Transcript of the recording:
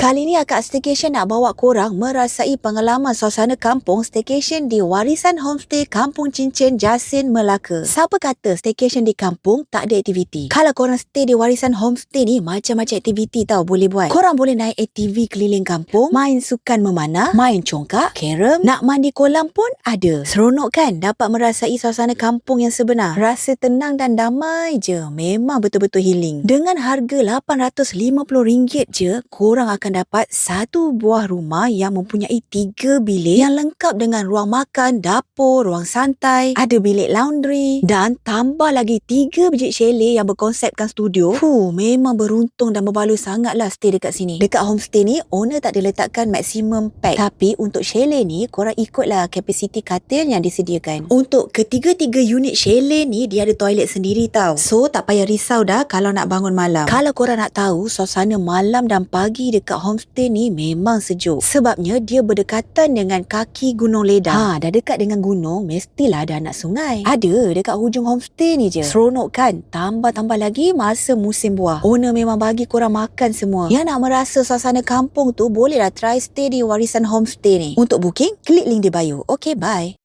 Kali ni akak staycation nak bawa korang merasai pengalaman suasana kampung staycation di Warisan Homestay Kampung Cincin Jasin Melaka. Siapa kata staycation di kampung tak ada aktiviti? Kalau korang stay di Warisan Homestay ni macam-macam aktiviti tau boleh buat. Korang boleh naik ATV keliling kampung, main sukan memanah, main congkak, carom, nak mandi kolam pun ada. Seronok kan dapat merasai suasana kampung yang sebenar. Rasa tenang dan damai je. Memang betul-betul healing. Dengan harga RM850 je, korang akan dapat satu buah rumah yang mempunyai tiga bilik yang lengkap dengan ruang makan, dapur, ruang santai, ada bilik laundry dan tambah lagi tiga biji chalet yang berkonsepkan studio. Fuh, memang beruntung dan berbaloi sangatlah stay dekat sini. Dekat homestay ni, owner tak ada letakkan maximum pack. Tapi untuk chalet ni, korang ikutlah kapasiti katil yang disediakan. Untuk ketiga-tiga unit chalet ni, dia ada toilet sendiri tau. So, tak payah risau dah kalau nak bangun malam. Kalau korang nak tahu, suasana malam dan pagi dekat homestay ni memang sejuk. Sebabnya dia berdekatan dengan kaki Gunung Ledang. Ha, dah dekat dengan gunung, mestilah ada anak sungai. Ada dekat hujung homestay ni je. Seronok kan? Tambah-tambah lagi masa musim buah. Owner memang bagi korang makan semua. Yang nak merasa suasana kampung tu, bolehlah try stay di Warisan Homestay ni. Untuk booking, klik link di bio. Okay, bye.